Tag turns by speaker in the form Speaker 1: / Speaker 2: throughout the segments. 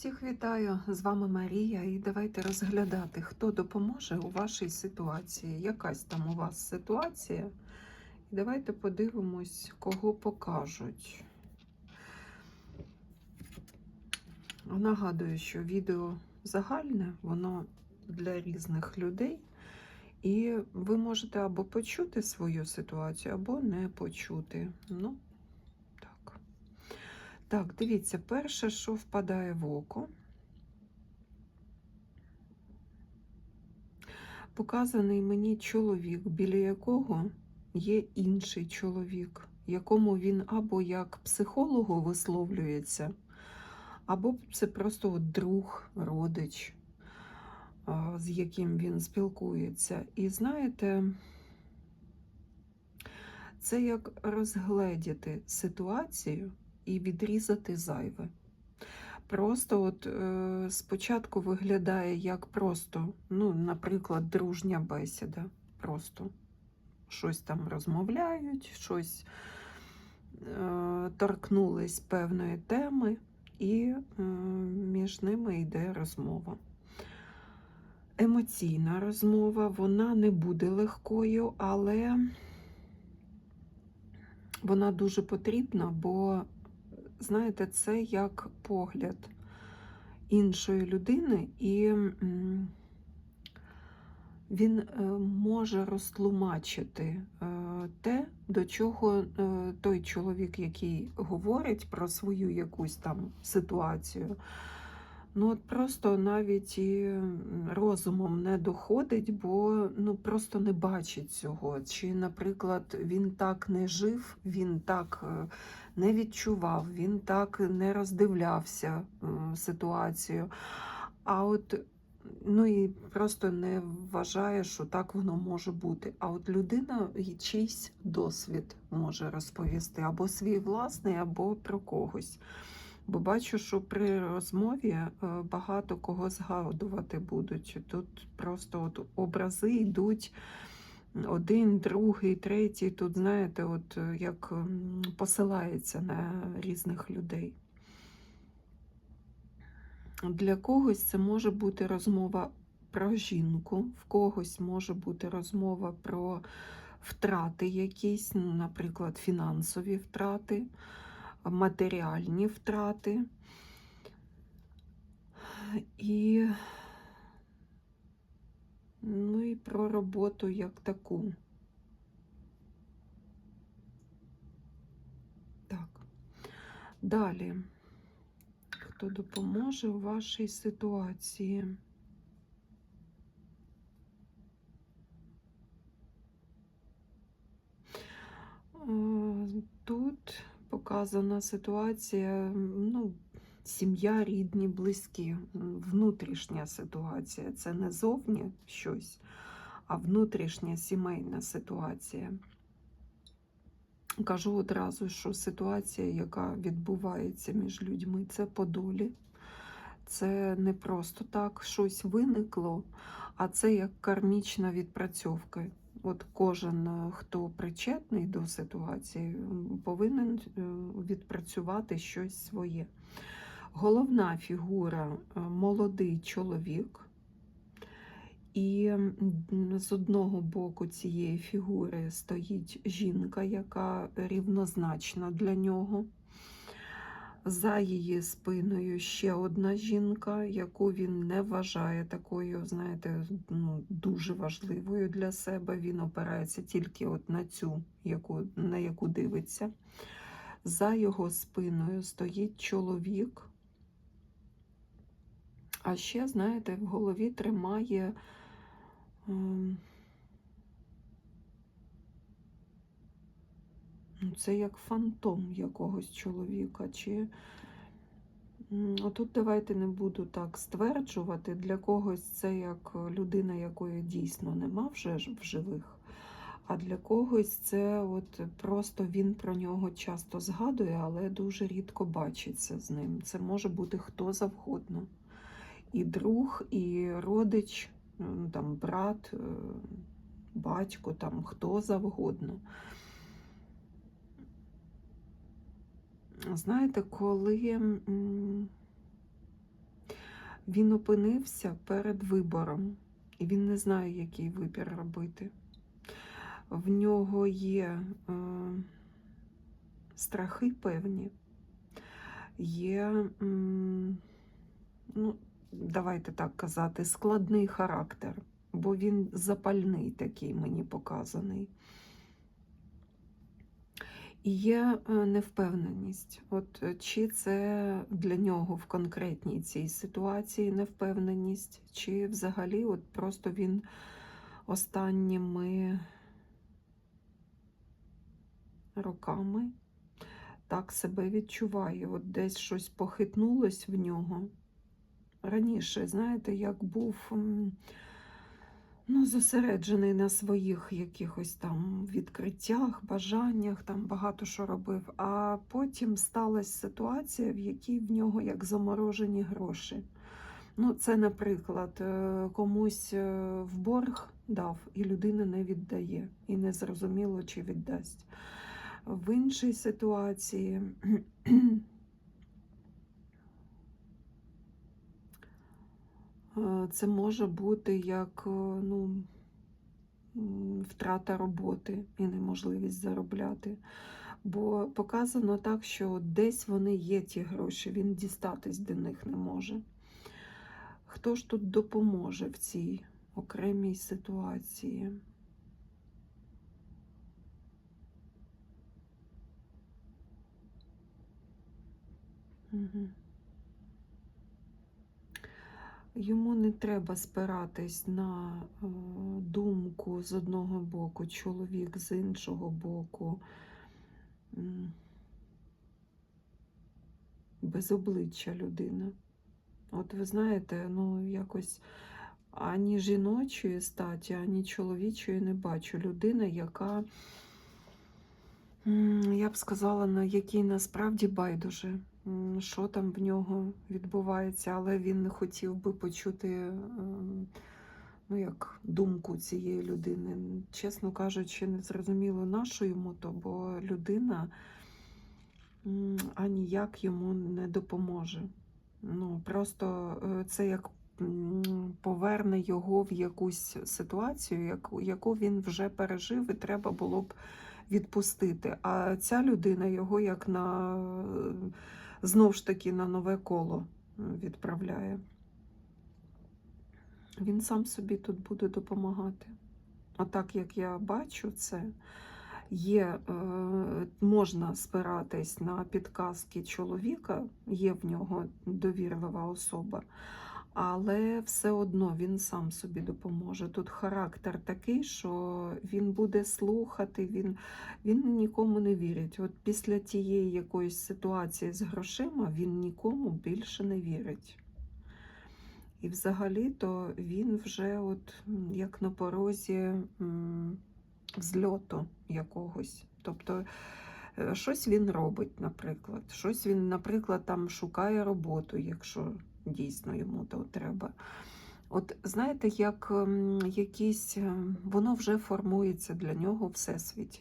Speaker 1: Всіх вітаю! З вами Марія, і давайте розглядати, хто допоможе у вашій ситуації. Якась там у вас ситуація. І давайте подивимось, кого покажуть. Нагадую, що відео загальне, воно для різних людей. І ви можете або почути свою ситуацію, або не почути. Ну. Так, дивіться, перше, що впадає в око. Показаний мені чоловік, біля якого є інший чоловік, якому він або як психологу висловлюється, або це просто от друг, родич, з яким він спілкується. І знаєте, це як розгледіти ситуацію і відрізати зайве. Просто от е, спочатку виглядає як просто, ну, наприклад, дружня бесіда. Просто щось там розмовляють, щось е, торкнулись певної теми, і е, між ними йде розмова. Емоційна розмова, вона не буде легкою, але вона дуже потрібна, бо знаєте, це як погляд іншої людини, і він е, може розтлумачити е, те, до чого е, той чоловік, який говорить про свою якусь там ситуацію, ну от просто навіть і розумом не доходить, бо ну просто не бачить цього. Чи, наприклад, він так не жив, він так е, не відчував, він так не роздивлявся е, ситуацію. А от ну і просто не вважає, що так воно може бути. А от людина чийсь досвід може розповісти або свій власний, або про когось. Бо бачу, що при розмові е, багато кого згадувати будуть. Тут просто от образи йдуть один, другий, третій. Тут, знаєте, от е, як посилається на різних людей. Для когось це може бути розмова про жінку, в когось може бути розмова про втрати якісь, наприклад, фінансові втрати матеріальні втрати. І, ну і про роботу як таку. Так. Далі. Хто допоможе у вашій ситуації? Е, Тут показана ситуація, ну, сім'я, рідні, близькі, внутрішня ситуація. Це не зовні щось, а внутрішня сімейна ситуація. Кажу одразу, що ситуація, яка відбувається між людьми, це по долі. Це не просто так щось виникло, а це як кармічна відпрацьовка. От кожен, е, хто причетний до ситуації, повинен е, відпрацювати щось своє. Головна фігура е, молодий чоловік, і з одного боку цієї фігури стоїть жінка, яка рівнозначна для нього. За її спиною ще одна жінка, яку він не вважає такою, знаєте, ну, дуже важливою для себе. Він опирається тільки от на цю, яку, на яку дивиться. За його спиною стоїть чоловік. А ще, знаєте, в голові тримає. ем, Це як фантом якогось чоловіка. Чи... Отут давайте не буду так стверджувати. Для когось це як людина, якої дійсно нема вже в живих. А для когось це от просто він про нього часто згадує, але дуже рідко бачиться з ним. Це може бути хто завгодно. І друг, і родич, там брат, е, батько, там хто завгодно. Знаєте, коли Він опинився перед вибором, і він не знає, який вибір робити. В нього є е, страхи певні, є, м, ну, давайте так казати, складний характер, бо він запальний такий мені показаний. І є е, невпевненість. От е, чи це для нього в конкретній цій ситуації невпевненість, чи взагалі от просто він останніми роками так себе відчуває. От десь щось похитнулось в нього. Раніше, знаєте, як був ну, зосереджений на своїх якихось там відкриттях, бажаннях, там багато що робив. А потім сталася ситуація, в якій в нього як заморожені гроші. Ну, це, наприклад, е, комусь е, в борг дав, і людина не віддає, і не зрозуміло, чи віддасть. В іншій ситуації це може бути як е, ну, втрата роботи і неможливість заробляти. Бо показано так, що десь вони є ті гроші, він дістатись до них не може. Хто ж тут допоможе в цій окремій ситуації? Угу. Йому не треба спиратись на е, думку з одного боку, чоловік з іншого боку. Без обличчя людина. От ви знаєте, ну якось ані жіночої статі, ані чоловічої не бачу. Людина, яка, я б сказала, на якій насправді байдуже, що там в нього відбувається, але він не хотів би почути ем, ну, як думку цієї людини. Чесно кажучи, не зрозуміло, на що йому то, бо людина м, аніяк йому не допоможе. Ну, просто е, це як поверне його в якусь ситуацію, яку він вже пережив, і треба було б відпустити. А ця людина його як на знов ж таки на нове коло е, відправляє. Він сам собі тут буде допомагати. Отак, як я бачу це, є, е, можна спиратись на підказки чоловіка, є в нього довірлива особа, але все одно він сам собі допоможе. Тут характер такий, що він буде слухати, він, він нікому не вірить. От після тієї якоїсь ситуації з грошима він нікому більше не вірить. І взагалі-то він вже от як на порозі взльоту якогось. Тобто е, щось він робить, наприклад. Щось він, наприклад, там шукає роботу, якщо дійсно йому то треба. От знаєте, як якісь, е, воно вже формується для нього всесвіті.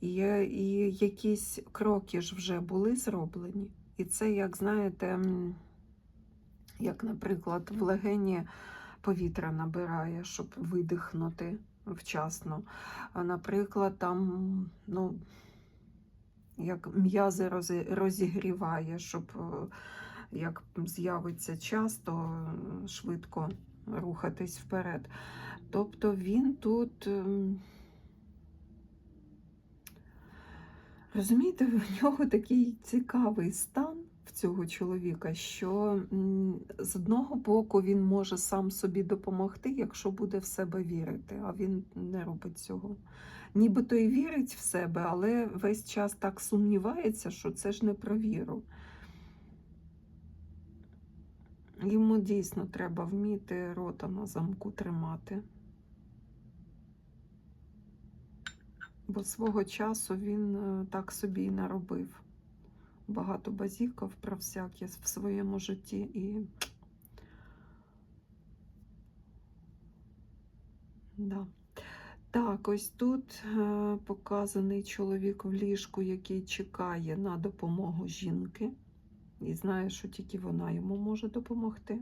Speaker 1: І, і якісь кроки ж вже були зроблені. І це, як знаєте, як, наприклад, в легені повітря набирає, щоб видихнути вчасно. Наприклад, там, ну, як м'язи розігріває, щоб е, як з'явиться час, швидко рухатись вперед. Тобто він тут. ем, Розумієте, в нього такий цікавий стан в цього чоловіка, що з одного боку він може сам собі допомогти, якщо буде в себе вірити, а він не робить цього. Нібито і вірить в себе, але весь час так сумнівається, що це ж не про віру. Йому дійсно треба вміти рота на замку тримати. Бо свого часу він е, так собі і наробив. Багато базікав про всяке в своєму житті і. Да. Так, ось тут е, показаний чоловік в ліжку, який чекає на допомогу жінки, і знає, що тільки вона йому може допомогти.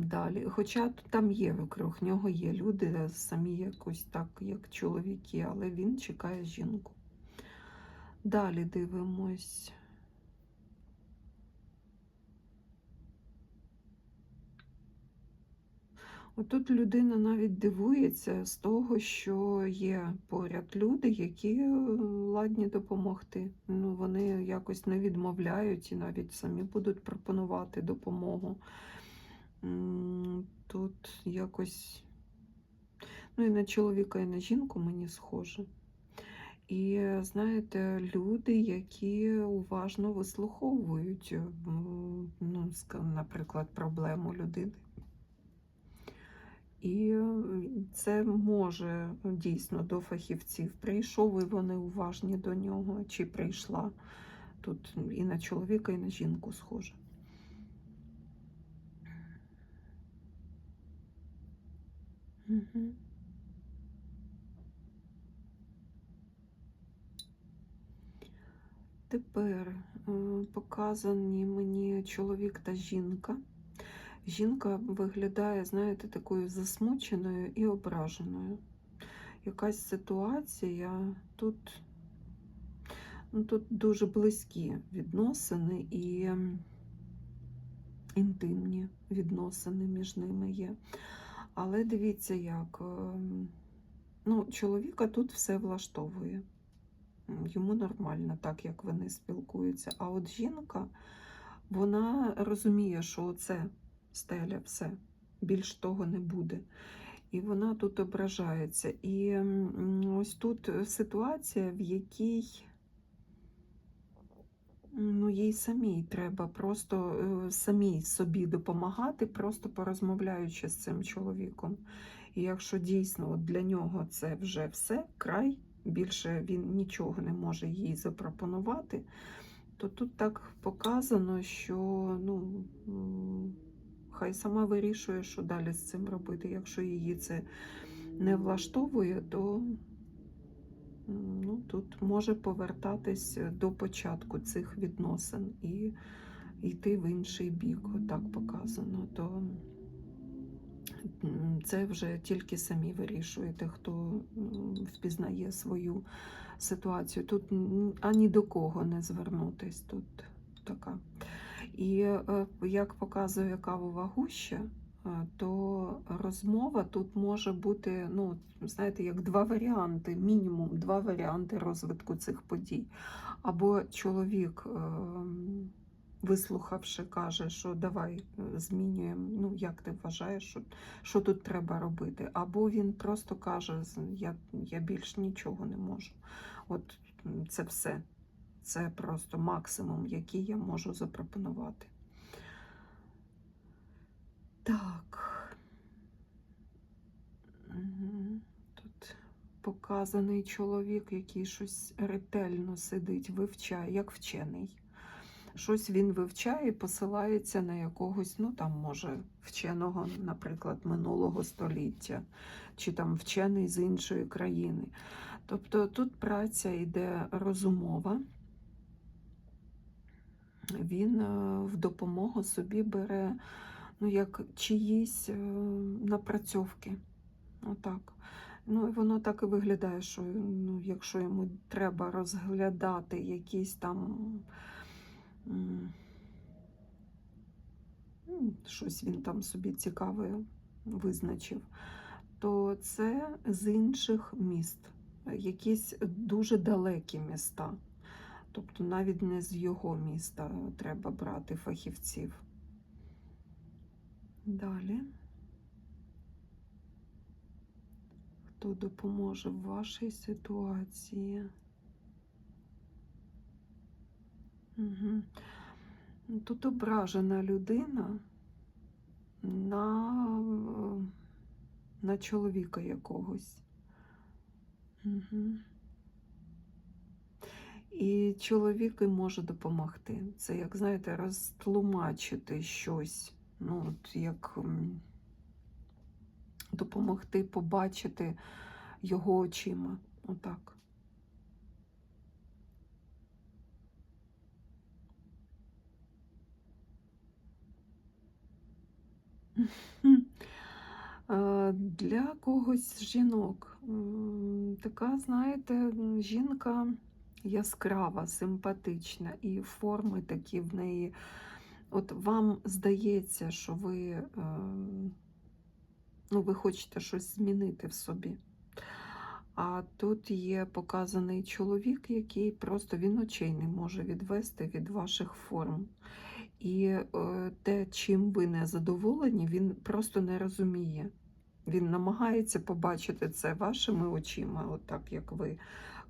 Speaker 1: Далі, Хоча там є вокруг нього є люди, самі якось так, як чоловіки, але він чекає жінку. Далі дивимось. Отут людина навіть дивується з того, що є поряд люди, які е, ладні допомогти. Ну, вони якось не відмовляють і навіть самі будуть пропонувати допомогу. Тут якось, ну і на чоловіка, і на жінку мені схоже. І знаєте, люди, які уважно вислуховують, е, ну, наприклад, проблему людини. І це може дійсно до фахівців. Прийшов і вони уважні до нього, чи прийшла. Тут і на чоловіка, і на жінку схоже. Угу. Тепер е, показані мені чоловік та жінка. Жінка виглядає, знаєте, такою засмученою і ображеною. Якась ситуація тут, ну, тут дуже близькі відносини і інтимні відносини між ними є. Але дивіться, як ем, ну, чоловіка тут все влаштовує. Йому нормально, так як вони спілкуються. А от жінка, вона розуміє, що це стеля, все, більш того не буде. І вона тут ображається. І ось тут ситуація, в якій ну, їй самій треба просто е, самій собі допомагати, просто порозмовляючи з цим чоловіком. І якщо дійсно от для нього це вже все, край, більше він нічого не може їй запропонувати, то тут так показано, що ну, хай сама вирішує, що далі з цим робити. Якщо її це не влаштовує, то ну, тут може повертатись до початку цих відносин і йти в інший бік, отак показано. То це вже тільки самі вирішуєте, хто впізнає свою ситуацію. Тут ані до кого не звернутись. Тут така. І е, як показує кавова гуща, е, то розмова тут може бути, ну, знаєте, як два варіанти, мінімум два варіанти розвитку цих подій. Або чоловік, ем, вислухавши, каже, що давай е, змінюємо, ну як ти вважаєш, що, що тут треба робити. Або він просто каже, «З- я, я більш нічого не можу. От це все. Це просто максимум, який я можу запропонувати. Так. Тут показаний чоловік, який щось ретельно сидить, вивчає, як вчений. Щось він вивчає і посилається на якогось, ну там, може, вченого, наприклад, минулого століття, чи там вчений з іншої країни. Тобто тут праця йде розумова. Він е, в допомогу собі бере ну, як чиїсь е, напрацьовки. Отак. Ну, і воно так і виглядає, що ну, якщо йому треба розглядати якісь там щось він там собі цікаве визначив, то це з інших міст, якісь дуже далекі міста. Тобто навіть не з його міста треба брати фахівців. Далі. Хто допоможе в вашій ситуації? Угу. Тут ображена людина на, на чоловіка якогось. Угу. І чоловік і може допомогти. Це, як знаєте, розтлумачити щось. Ну, от як допомогти побачити його очима. Отак. Е, Для когось жінок така, знаєте, жінка яскрава, симпатична, і форми такі в неї. От вам здається, що ви, е, ну, ви хочете щось змінити в собі. А тут є показаний чоловік, який просто він очей не може відвести від ваших форм. І е, те, чим ви не задоволені, він просто не розуміє. Він намагається побачити це вашими очима, так як ви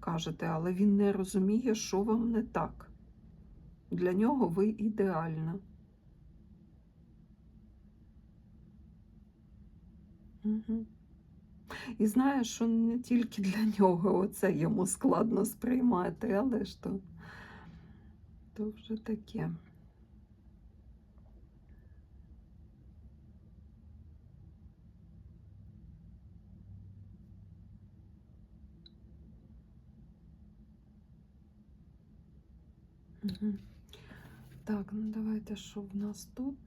Speaker 1: кажете, але він не розуміє, що вам не так. Для нього ви ідеальна. Угу. І знає, що не тільки для нього оце йому складно сприймати, але ж то, то вже таке. Так, ну давайте, що в нас тут?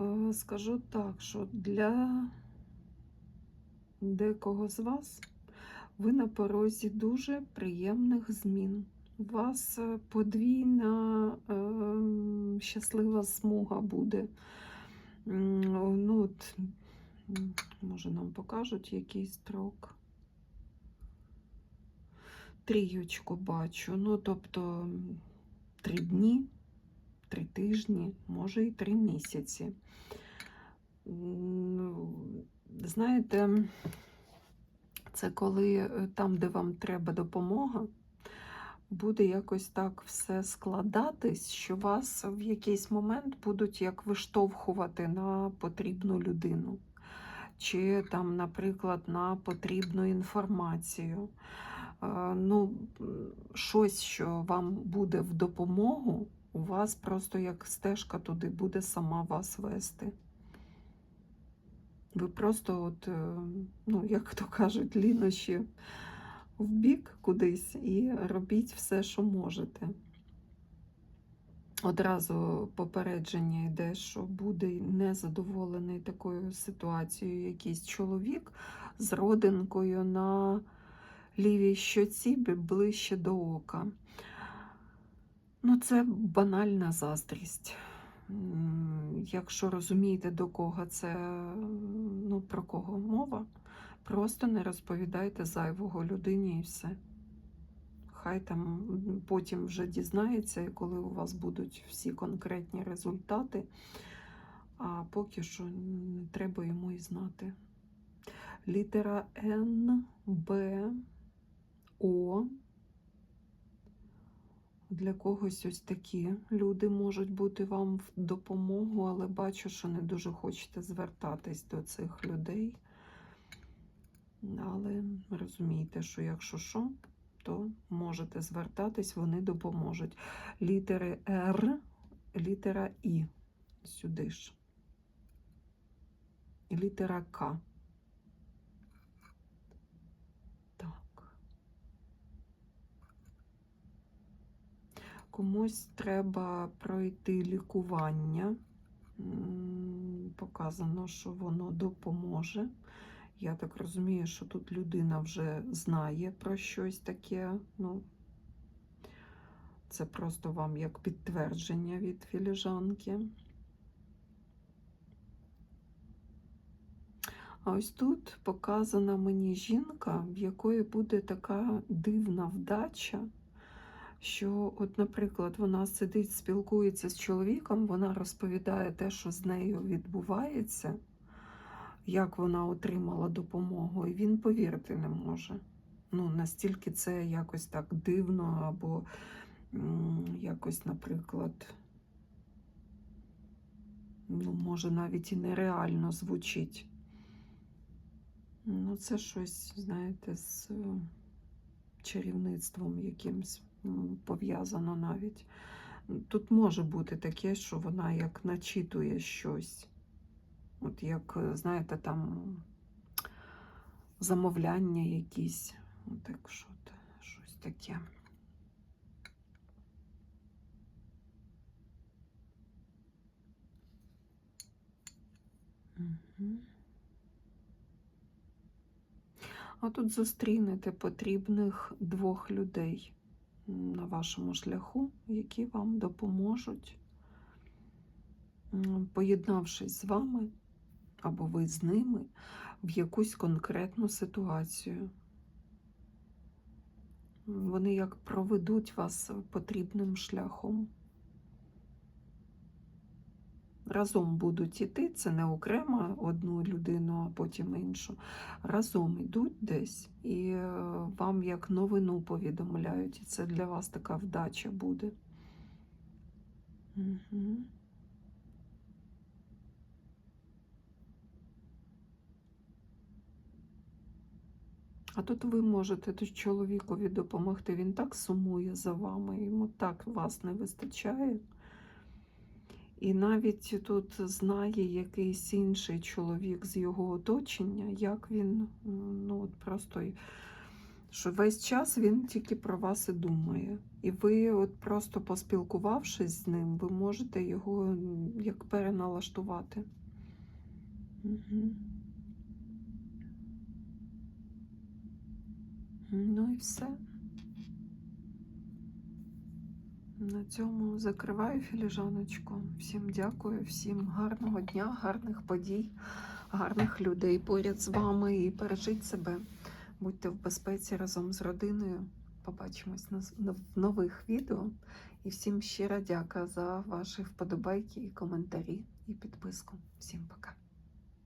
Speaker 1: Е, Скажу так, що для декого з вас ви на порозі дуже приємних змін. У вас е, подвійна е, щаслива смуга буде. Ну, от, може, нам покажуть який строк. Трійочку бачу. Ну, тобто три дні, три тижні, може і три місяці. Ну, Знаєте, це коли е, там, де вам треба допомога, буде якось так все складатись, що вас в якийсь момент будуть як виштовхувати на потрібну людину, чи там, наприклад, на потрібну інформацію. Ну, щось, що вам буде в допомогу, у вас просто як стежка туди буде сама вас вести. Ви просто, от, е, ну, як то кажуть, лінощі в бік кудись і робіть все, що можете. Одразу попередження йде, що буде незадоволений такою ситуацією якийсь чоловік з родинкою на лівій щоці ближче до ока. Ну, це банальна заздрість. Якщо розумієте, до кого це, ну, про кого мова, просто не розповідайте зайвого людині і все. Хай там потім вже дізнається, коли у вас будуть всі конкретні результати, а поки що не треба йому і знати. Літера Н, Б, О. Для когось ось такі люди можуть бути вам в допомогу, але бачу, що не дуже хочете звертатись до цих людей. Але розумієте, що якщо що, то можете звертатись, вони допоможуть. Літери Р, літера І. Сюди ж. Літера К. Так. Комусь треба пройти лікування. Показано, що воно допоможе. Я так розумію, що тут людина вже знає про щось таке. Ну, це просто вам як підтвердження від філіжанки. А ось тут показана мені жінка, в якої буде така дивна вдача, що, от, наприклад, вона сидить, спілкується з чоловіком, вона розповідає те, що з нею відбувається, як вона отримала допомогу, і він повірити не може. Ну, настільки це якось так дивно, або якось, наприклад, ну, може, навіть і нереально звучить. Ну, це щось, знаєте, з е, чарівництвом якимсь пов'язано навіть. Тут може бути таке, що вона як начитує щось. От як, е, знаєте, там замовляння якісь. От як що то, щось таке. А тут зустрінете потрібних двох людей на вашому шляху, які вам допоможуть, поєднавшись з вами або ви з ними в якусь конкретну ситуацію. Вони як проведуть вас потрібним шляхом. Разом будуть іти, це не окремо одну людину, а потім іншу. Разом йдуть десь і е, вам як новину повідомляють. І це для вас така вдача буде. Угу. А тут ви можете тут чоловікові допомогти. Він так сумує за вами, йому так вас не вистачає. І навіть тут знає якийсь інший чоловік з його оточення, як він, ну от просто, що весь час він тільки про вас і думає. І ви, от просто поспілкувавшись з ним, ви можете його як переналаштувати. Угу. Ну і все. На цьому закриваю філіжаночку. Всім дякую, всім гарного дня, гарних подій, гарних людей поряд з вами і бережіть себе. Будьте в безпеці разом з родиною. Побачимось в нових відео. І всім щира дяка за ваші вподобайки і коментарі і підписку. Всім пока.